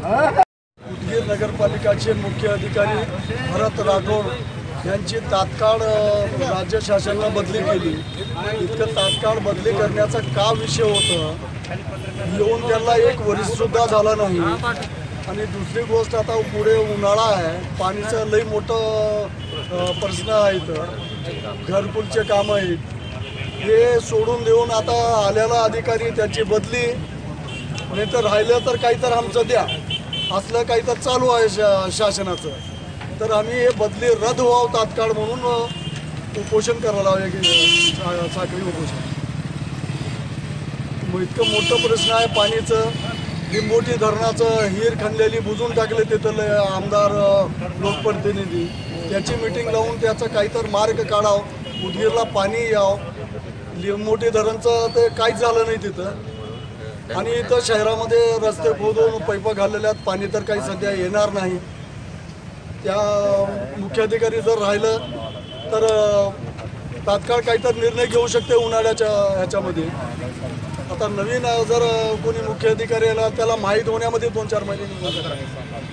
उदगीर नगरपालिकाचे मुख्य अधिकारी भरत राठोड यांची तात्काळ राज्य शासनानं बदली केली. इतकं तात्काळ बदली करण्याचा का विषय होतं? येऊन त्यांना एक वरीसुद्धा झाला नाही. आणि दुसरी गोष्ट आता पुढे उन्हाळा आहे. पाणीचं लई मोठं प्रश्न आहे इथं घरकुलचे कामं आहेत. हे सोडून देऊन आता आलेला अधिकारी त्याची बदली. नाही तर राहिलं तर काही तर आमचं द्या. असलं काही तर चालू आहे शा शासनाचं. तर आम्ही हे बदली रद्द व्हावं तात्काळ म्हणून उपोषण करायला हवे की सा- साखळी उपोषण. मग इतकं मोठं प्रश्न आहे पाणीचं. लिंबोटी धरणाचं हिर खणलेली बुजून टाकले तिथले आमदार लोकप्रतिनिधी. त्याची मिटिंग लावून त्याचा काहीतर मार्ग काढावं. उदगीरला पाणी यावं. लिंबोटी धरणचं ते काहीच झालं नाही तिथं. आणि इथं शहरामध्ये रस्ते खोदून पैप आहेत पाणी तर काही सध्या येणार नाही. त्या मुख्याधिकारी जर राहिलं तर तात्काळ काहीतरी निर्णय घेऊ शकते उन्हाळ्याच्या ह्याच्यामध्ये. आता नवीन जर कोणी मुख्य अधिकारी आला त्याला माहीत होण्यामध्ये दोन चार महिने